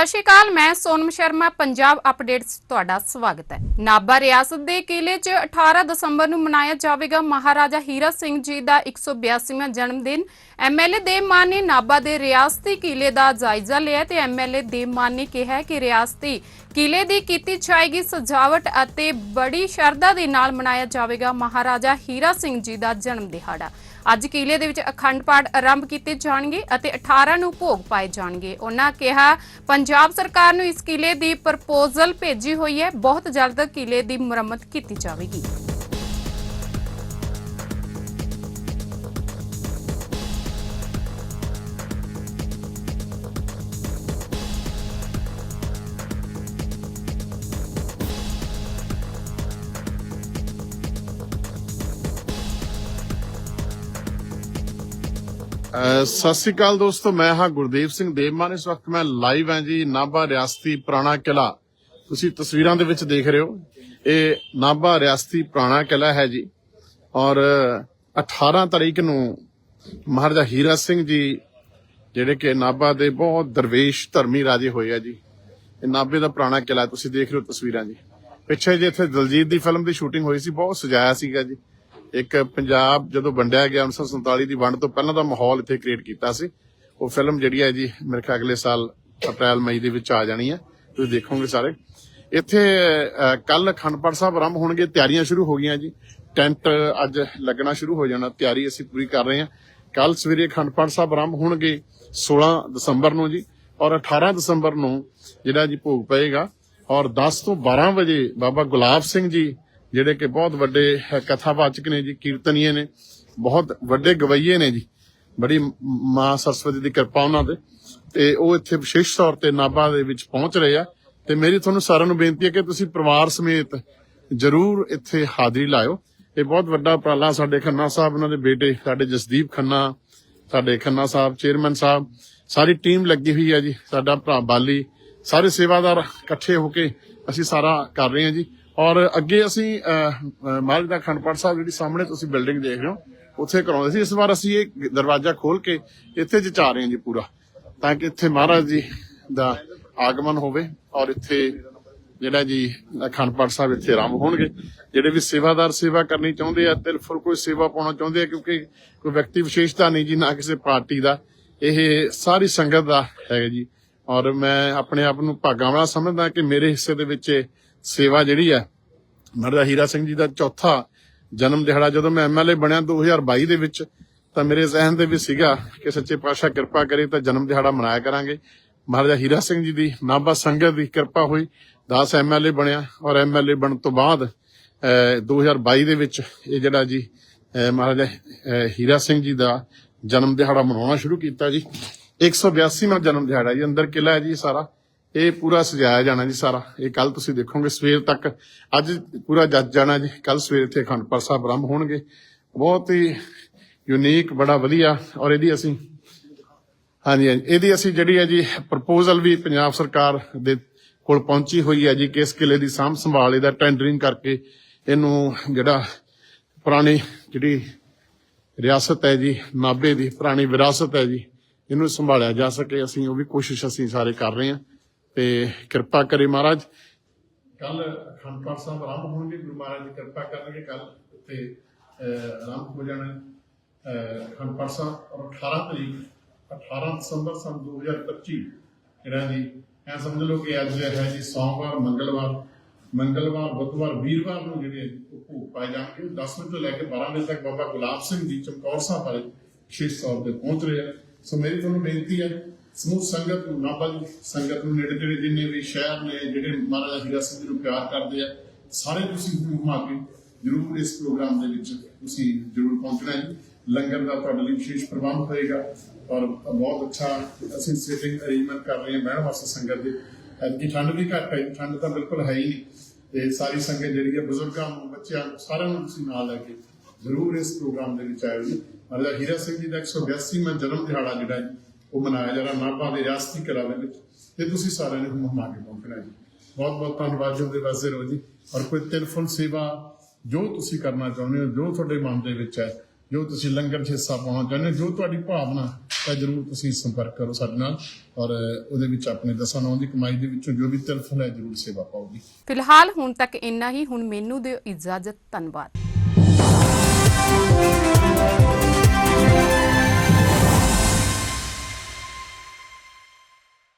ਸਤਿ ਸ਼੍ਰੀ ਅਕਾਲ, ਮੈਂ ਸੋਨਮ ਸ਼ਰਮਾ, ਪੰਜਾਬ ਅਪਡੇਟਸ ਤੁਹਾਡਾ ਸਵਾਗਤ ਹੈ। ਨਾਭਾ ਰਿਆਸਤ ਦੇ ਕਿਲੇ 'ਚ 18 ਦਸੰਬਰ ਨੂੰ ਮਨਾਇਆ ਜਾਵੇਗਾ ਮਹਾਰਾਜਾ ਹੀਰਾ ਸਿੰਘ ਜੀ ਦਾ 182ਵਾਂ ਜਨਮ ਦਿਨ ਐਮਐਲਏ ਦੇਵ ਮਾਨ ਨੇ ਨਾਭਾ ਦੇ ਰਿਆਸਤੀ ਕਿਲੇ ਦਾ ਜਾਇਜ਼ਾ ਲਿਆ ਤੇ ਐਮਐਲਏ ਦੇਵ ਮਾਨ ਨੇ ਕਿਹਾ ਕਿ ਰਿਆਸਤੀ ਕਿਲੇ ਦੀ ਕੀਤੀ ਜਾਏਗੀ ਸਜਾਵਟ ਅਤੇ ਬੜੀ ਸ਼ਰਧਾ ਦੇ ਨਾਲ ਮਨਾਇਆ ਜਾਵੇਗਾ ਮਹਾਰਾਜਾ ਹੀਰਾ ਸਿੰਘ ਜੀ ਦਾ ਜਨਮ ਦਿਹਾੜਾ। ਅੱਜ ਕਿਲੇ ਦੇ ਵਿੱਚ ਅਖੰਡ ਪਾਠ ਆਰੰਭ ਕੀਤੇ ਜਾਣਗੇ ਅਤੇ 18 ਨੂੰ ਭੋਗ ਪਾਏ ਜਾਣਗੇ। ਉਹਨਾਂ ਕਿਹਾ, ਪੰਜਾਬ ਸਰਕਾਰ ਨੂੰ ਇਸ ਕਿਲੇ ਦੀ ਪ੍ਰਪੋਜ਼ਲ ਭੇਜੀ ਹੋਈ ਹੈ। ਬਹੁਤ ਜਲਦ ਕਿਲੇ ਦੀ ਮੁਰੰਮਤ ਕੀਤੀ ਜਾਵੇਗੀ। ਸਤਿ ਸ੍ਰੀ ਅਕਾਲ ਦੋਸਤੋ, ਮੈਂ ਹਾਂ ਗੁਰਦੇਵ ਸਿੰਘ ਦੇਵਮਾਨ। ਇਸ ਵਕਤ ਮੈਂ ਲਾਈਵ ਹਾਂ ਜੀ ਨਾਭਾ ਰਿਆਸਤੀ ਪੁਰਾਣਾ ਕਿਲਾ ਤੁਸੀਂ ਤਸਵੀਰਾਂ ਦੇ ਵਿੱਚ ਦੇਖ ਰਹੇ ਹੋ, ਇਹ ਨਾਭਾ ਰਿਆਸਤੀ ਪੁਰਾਣਾ ਕਿਲਾ ਹੈ ਜੀ। ਔਰ 18 ਤਾਰੀਖ ਨੂੰ ਮਹਾਰਾਜਾ ਹੀਰਾ ਸਿੰਘ ਜੀ, ਜਿਹੜੇ ਕਿ ਨਾਭਾ ਦੇ ਬਹੁਤ ਦਰਵੇਸ਼ ਧਰਮੀ ਰਾਜੇ ਹੋਏ ਆ ਜੀ, ਇਹ ਨਾਭੇ ਦਾ ਪੁਰਾਣਾ ਕਿਲਾ ਤੁਸੀਂ ਦੇਖ ਰਹੇ ਹੋ ਤਸਵੀਰਾਂ ਜੀ। ਪਿੱਛੇ ਜੇ ਇੱਥੇ ਦਲਜੀਤ ਦੀ ਫਿਲਮ ਦੀ ਸ਼ੂਟਿੰਗ ਹੋਈ ਸੀ, ਬਹੁਤ ਸਜਾਇਆ ਸੀਗਾ ਜੀ। ਇੱਕ ਪੰਜਾਬ ਜਦੋਂ ਵੰਡਿਆ ਗਿਆ 1947 ਦੀ ਵੰਡ ਤੋਂ ਪਹਿਲਾਂ ਦਾ ਮਾਹੌਲ ਇੱਥੇ ਕ੍ਰੀਏਟ ਕੀਤਾ ਸੀ। ਉਹ ਫਿਲਮ ਜਿਹੜੀ ਹੈ ਜੀ, ਮੇਰੇ ਖਿਆਲ ਅਗਲੇ ਸਾਲ ਅਪ੍ਰੈਲ, ਮਈ ਦੇ ਵਿੱਚ ਆ ਜਾਣੀ ਹੈ। ਤੁਸੀਂ ਦੇਖੋਗੇ ਸਾਰੇ। ਇੱਥੇ ਕੱਲ ਖੰਡਪੜ ਸਾਹਿਬ ਆਰੰਭ ਹੋਣਗੇ, ਤਿਆਰੀਆਂ ਸ਼ੁਰੂ ਹੋ ਗਈਆਂ ਜੀ। ਟੈਂਟ ਅੱਜ ਲੱਗਣਾ ਸ਼ੁਰੂ ਹੋ ਜਾਣਾ, ਤਿਆਰੀ ਅਸੀਂ ਪੂਰੀ ਕਰ ਰਹੇ ਹਾਂ। ਕੱਲ ਸਵੇਰੇ ਖੰਡਪੜ ਸਾਹਿਬ ਆਰੰਭ ਹੋਣਗੇ 16 ਦਸੰਬਰ ਨੂੰ ਜੀ, ਔਰ 18 ਦਸੰਬਰ ਨੂੰ ਜਿਹੜਾ ਜੀ ਭੋਗ ਪਏਗਾ, ਔਰ 10 ਤੋਂ 12 ਵਜੇ ਬਾਬਾ ਗੁਲਾਬ ਸਿੰਘ ਜੀ ਜਿਹੜੇ ਕਿ ਬਹੁਤ ਵੱਡੇ ਅਹ, ਕਥਾਵਾਚਕ ਨੇ ਜੀ ਕੀਰਤਨੀਏ ਨੇ ਬਹੁਤ ਵੱਡੇ ਗਵਈਏ ਨੇ ਜੀ ਬੜੀ ਮਾਂ ਸਰਸਵਤੀ ਦੀ ਕਿਰਪਾ ਉਹਨਾਂ ਤੇ ਤੇ ਉਹ ਇੱਥੇ ਵਿਸ਼ੇਸ਼ ਤੌਰ ਤੇ ਨਾਭਾ ਦੇ ਵਿੱਚ ਪਹੁੰਚ ਰਹੇ ਆ ਤੇ ਮੇਰੀ ਤੁਹਾਨੂੰ ਸਾਰਿਆਂ ਨੂੰ ਬੇਨਤੀ ਹੈ ਕਿ ਤੁਸੀਂ ਪਰਿਵਾਰ ਸਮੇਤ ਜਰੂਰ ਇੱਥੇ ਹਾਜ਼ਰੀ ਲਾਇਓ। ਇਹ ਬਹੁਤ ਵੱਡਾ ਉਪਰਾਲਾ ਸਾਡੇ ਖੰਨਾ ਸਾਹਿਬ ਉਹਨਾਂ ਦੇ ਬੇਟੇ ਸਾਡੇ ਜਸਦੀਪ ਖੰਨਾ ਸਾਡੇ ਖੰਨਾ ਸਾਹਿਬ ਚੇਅਰਮੈਨ ਸਾਹਿਬ ਸਾਰੀ ਟੀਮ ਲੱਗੀ ਹੋਈ ਹੈ ਜੀ ਸਾਡਾ ਭਰਾ ਬਾਲੀ ਸਾਰੇ ਸੇਵਾਦਾਰ ਇਕੱਠੇ ਹੋ ਕੇ ਅਸੀਂ ਸਾਰਾ ਕਰ ਰਹੇ ਹਾਂ ਜੀ। ਔਰ ਅੱਗੇ ਅਸੀਂ ਅਹ, ਅਹ, ਮਹਾਰਾਜ ਦਾ ਅਖੰਡ ਪਾਠ ਸਾਹਿਬ ਜਿਹੜੀ ਸਾਹਮਣੇ ਤੁਸੀਂ ਬਿਲਡਿੰਗ ਦੇਖ ਰਹੇ ਹੋ ਉੱਥੇ ਕਰਾਉਂਦੇ ਸੀ। ਇਸ ਵਾਰ ਅਸੀਂ ਇਹ ਦਰਵਾਜ਼ਾ ਖੋਲ ਕੇ ਇੱਥੇ ਜਚਾ ਰਹੇ ਹਾਂ ਜੀ ਪੂਰਾ ਤਾਂ ਕਿ ਇੱਥੇ ਮਹਾਰਾਜ ਜੀ ਦਾ ਆਗਮਨ ਹੋਵੇ ਔਰ ਇੱਥੇ ਜਿਹੜਾ ਜੀ ਅਖੰਡ ਪਾਠ ਸਾਹਿਬ ਇੱਥੇ ਆਰੰਭ ਹੋਣਗੇ। ਜਿਹੜੇ ਵੀ ਸੇਵਾਦਾਰ ਸੇਵਾ ਕਰਨੀ ਚਾਹੁੰਦੇ ਆ ਤਿਲ ਫਿਰ ਕੋਈ ਸੇਵਾ ਪਾਉਣਾ ਚਾਹੁੰਦੇ ਆ ਕਿਉਂਕਿ ਕੋਈ ਵਿਅਕਤੀ ਵਿਸ਼ੇਸ਼ਤਾ ਨਹੀਂ ਜੀ ਨਾ ਕਿਸੇ ਪਾਰਟੀ ਦਾ ਇਹ ਸਾਰੀ ਸੰਗਤ ਦਾ ਹੈ ਜੀ। ਔਰ ਮੈਂ ਆਪਣੇ ਆਪ ਨੂੰ ਭਾਗਾਂ ਵਾਲਾ ਸਮਝਦਾ ਕਿ ਮੇਰੇ ਹਿੱਸੇ ਦੇ ਵਿੱਚ ਸੇਵਾ ਜਿਹੜੀ ਹੈ ਮਰਦਾ ਹੀਰਾ ਸਿੰਘ ਜੀ ਦਾ ਚੌਥਾ ਜਨਮ ਦਿਹਾੜਾ ਜਦੋਂ ਮੈਂ ਐਮਐਲਏ ਬਣਿਆ 2022 ਦੇ ਵਿੱਚ ਤਾਂ ਮੇਰੇ ਜ਼ਿਹਨ ਦੇ ਵਿੱਚ ਸੀਗਾ ਕਿ ਸੱਚੇ ਪਾਤਸ਼ਾਹ ਕਿਰਪਾ ਕਰੇ ਤਾਂ ਜਨਮ ਦਿਹਾੜਾ ਮਨਾਇਆ ਕਰਾਂਗੇ। ਮਹਾਰਾਜਾ ਹੀਰਾ ਸਿੰਘ ਜੀ ਦੀ ਨਾਭਾ ਸੰਗਤ ਦੀ ਕਿਰਪਾ ਹੋਈ 10 ਐਮਐਲਏ ਬਣਿਆ ਔਰ ਐਮਐਲਏ ਬਣਨ ਤੋਂ ਬਾਅਦ ਅਹ, 2022 ਦੇ ਵਿੱਚ ਇਹ ਜਿਹੜਾ ਜੀ ਮਹਾਰਾਜਾ ਹੀਰਾ ਸਿੰਘ ਜੀ ਦਾ ਜਨਮ ਦਿਹਾੜਾ ਮਨਾਉਣਾ ਸ਼ੁਰੂ ਕੀਤਾ ਜੀ। 182ਵਾਂ ਜਨਮ ਦਿਹਾੜਾ ਜੀ ਅੰਦਰ ਕਿਲਾ ਹੈ ਜੀ ਸਾਰਾ। ਇਹ ਪੂਰਾ ਸਜਾਇਆ ਜਾਣਾ ਜੀ ਸਾਰਾ। ਇਹ ਕੱਲ ਤੁਸੀਂ ਦੇਖੋਗੇ, ਸਵੇਰ ਤੱਕ। ਅੱਜ ਪੂਰਾ ਜੱਜ ਜਾਣਾ ਜੀ। ਕੱਲ ਸਵੇਰ ਇੱਥੇ ਅਖੰਡ ਸਾਹਿਬ ਆਰੰਭ ਹੋਣਗੇ। ਬਹੁਤ ਹੀ ਯੂਨੀਕ ਬੜਾ ਵਧੀਆ। ਔਰ ਇਹਦੀ ਅਸੀਂ ਹਾਂਜੀ ਹਾਂਜੀ। ਇਹਦੀ ਅਸੀਂ ਜਿਹੜੀ ਹੈ ਜੀ ਪ੍ਰਪੋਜ਼ਲ ਵੀ ਪੰਜਾਬ ਸਰਕਾਰ ਦੇ ਕੋਲ ਪਹੁੰਚੀ ਹੋਈ ਹੈ ਜੀ, ਕਿ ਇਸ ਕਿਲੇ ਦੀ ਸਾਂਭ ਸੰਭਾਲ, ਇਹਦਾ ਟੈਂਡਰਿੰਗ ਕਰਕੇ ਇਹਨੂੰ ਜਿਹੜਾ ਪੁਰਾਣੀ ਜਿਹੜੀ ਰਿਆਸਤ ਹੈ ਜੀ, ਨਾਭੇ ਦੀ ਪੁਰਾਣੀ ਵਿਰਾਸਤ ਹੈ ਜੀ, ਇਹਨੂੰ ਸੰਭਾਲਿਆ ਜਾ ਸਕੇ। ਅਸੀਂ ਉਹ ਵੀ ਕੋਸ਼ਿਸ਼ ਅਸੀਂ ਸਾਰੇ ਕਰ ਰਹੇ ਹਾਂ। ਤੇ ਕਿਰਪਾ ਕਰੇ ਮਹਾਰਾਜ। ਕੱਲ ਅਖੰਡ ਪਾਠ ਸਾਹਿਬ ਆਰੰਭ ਹੋਣਗੇ, ਗੁਰੂ ਮਹਾਰਾਜ ਦੀ ਕਿਰਪਾ ਕਰਨਗੇ ਕੱਲ ਤੇ ਆਰੰਭ ਹੋ ਜਾਣਾ ਅਖੰਡ ਪਾਠ ਸਾਹਿਬ, ਔਰ 18 ਤਰੀਕ 18 ਦਸੰਬਰ ਸਨ 2025 ਜਿਹੜਾ ਜੀ ਐ ਸਮਝ ਲਓ ਕਿ ਅੱਜ ਹੈ ਜੀ ਸੋਮਵਾਰ, ਮੰਗਲਵਾਰ ਮੰਗਲਵਾਰ, ਬੁੱਧਵਾਰ, ਵੀਰਵਾਰ ਨੂੰ ਜਿਹੜੇ ਭੋਗ ਪਾਏ ਜਾਣਗੇ 10 ਵਜੇ ਤੋਂ ਲੈ ਕੇ 12 ਵਜੇ ਤੱਕ ਬਾਬਾ ਗੁਲਾਬ ਸਿੰਘ ਜੀ ਚਮਕੌਰ ਸਾਹਿਬ ਵਾਲੇ ਵਿਸ਼ੇਸ਼ ਤੇ ਪਹੁੰਚ ਰਹੇ ਆ। ਸੋ ਮੇਰੀ ਤੁਹਾਨੂੰ ਬੇਨਤੀ ਹੈ ਸਮੂਹ ਸੰਗਤ ਨੂੰ ਨਾਭਾ ਦੀ ਸੰਗਤ ਨੂੰ ਨੇੜੇ ਤੇੜੇ ਜਿੰਨੇ ਵੀ ਸ਼ਹਿਰ ਨੇ, ਜਿਹੜੇ ਮਹਾਰਾਜਾ ਹੀਰਾ ਸਿੰਘ ਜੀ ਨੂੰ ਪਿਆਰ ਕਰਦੇ ਆ, ਸਾਰੇ ਤੁਸੀਂ ਹੁਕਮ ਆ ਕੇ ਜਰੂਰ ਇਸ ਪ੍ਰੋਗਰਾਮ ਦੇ ਵਿੱਚ ਤੁਸੀਂ ਜਰੂਰ ਪਹੁੰਚਣਾ ਹੈ। ਲੰਗਰ ਦਾ ਤੁਹਾਡੇ ਲਈ ਵਿਸ਼ੇਸ਼ ਪ੍ਰਬੰਧ ਹੋਏਗਾ ਔਰ ਬਹੁਤ ਅੱਛਾ ਅਸੀਂ ਸੀਟਿੰਗ ਅਰੇਂਜਮੈਂਟ ਕਰ ਰਹੇ ਹਾਂ ਬਹਿਣ ਵਾਸਤੇ ਸੰਗਤ ਦੇ। ਐਤਕੀ ਠੰਡ ਵੀ ਘੱਟ ਹੈ, ਠੰਡ ਤਾਂ ਬਿਲਕੁਲ ਹੈ ਹੀ ਨਹੀਂ। ਤੇ ਸਾਰੀ ਸੰਗਤ ਜਿਹੜੀ ਹੈ, ਬਜ਼ੁਰਗਾਂ ਨੂੰ, ਬੱਚਿਆਂ ਨੂੰ, ਸਾਰਿਆਂ ਨੂੰ ਤੁਸੀਂ ਨਾਲ ਲੈ ਕੇ ਜ਼ਰੂਰ ਇਸ ਪ੍ਰੋਗਰਾਮ ਦੇ ਵਿੱਚ ਆਇਓ ਮਹਾਰਾਜਾ ਹੀਰਾ ਸਿੰਘ ਜੀ ਦਾ 182ਵਾਂ ਜਨਮ ਦਿਹਾੜਾ ਜਿਹੜਾ ਹੈ ਉਹ ਮਨਾਇਆ ਜਾ ਰਿਹਾ ਨਾਭਾ ਦੇ ਰਿਆਸਤੀ ਕਲਾ ਦੇ ਵਿੱਚ। ਤੇ ਤੁਸੀਂ ਸਾਰਿਆਂ ਨੇ ਹੁਕਮ ਕੇ ਪਹੁੰਚਣਾ ਜੀ ਬਹੁਤ ਬਹੁਤ ਧੰਨਵਾਦ ਜੀ ਦੇ ਵਾਸਤੇ ਰਹੋ ਜੀ। ਔਰ ਕੋਈ ਤਿਲ ਸੇਵਾ ਜੋ ਤੁਸੀਂ ਕਰਨਾ ਚਾਹੁੰਦੇ ਹੋ, ਜੋ ਤੁਹਾਡੇ ਮਨ ਦੇ ਵਿੱਚ ਹੈ, ਜੋ ਤੁਸੀਂ ਲੰਗਰ 'ਚ ਹਿੱਸਾ ਪਾਉਣਾ ਚਾਹੁੰਦੇ ਹੋ, ਜੋ ਤੁਹਾਡੀ ਭਾਵਨਾ ਤਾਂ ਜਰੂਰ ਤੁਸੀਂ ਸੰਪਰਕ ਕਰੋ ਸਾਡੇ ਨਾਲ। ਔਰ ਉਹਦੇ ਵਿੱਚ ਆਪਣੇ ਦਸਾਂ ਨੌਂ ਦੀ ਕਮਾਈ ਦੇ ਵਿੱਚੋਂ ਜੋ ਵੀ ਤਿਰਫਲ ਹੈ, ਜਰੂਰ ਸੇਵਾ ਪਾਓ ਫਿਲਹਾਲ ਹੁਣ ਤੱਕ ਇੰਨਾ ਹੀ, ਹੁਣ ਮੈਨੂੰ ਦਿਓ ਇਜਾਜ਼ਤ, ਧੰਨਵਾਦ।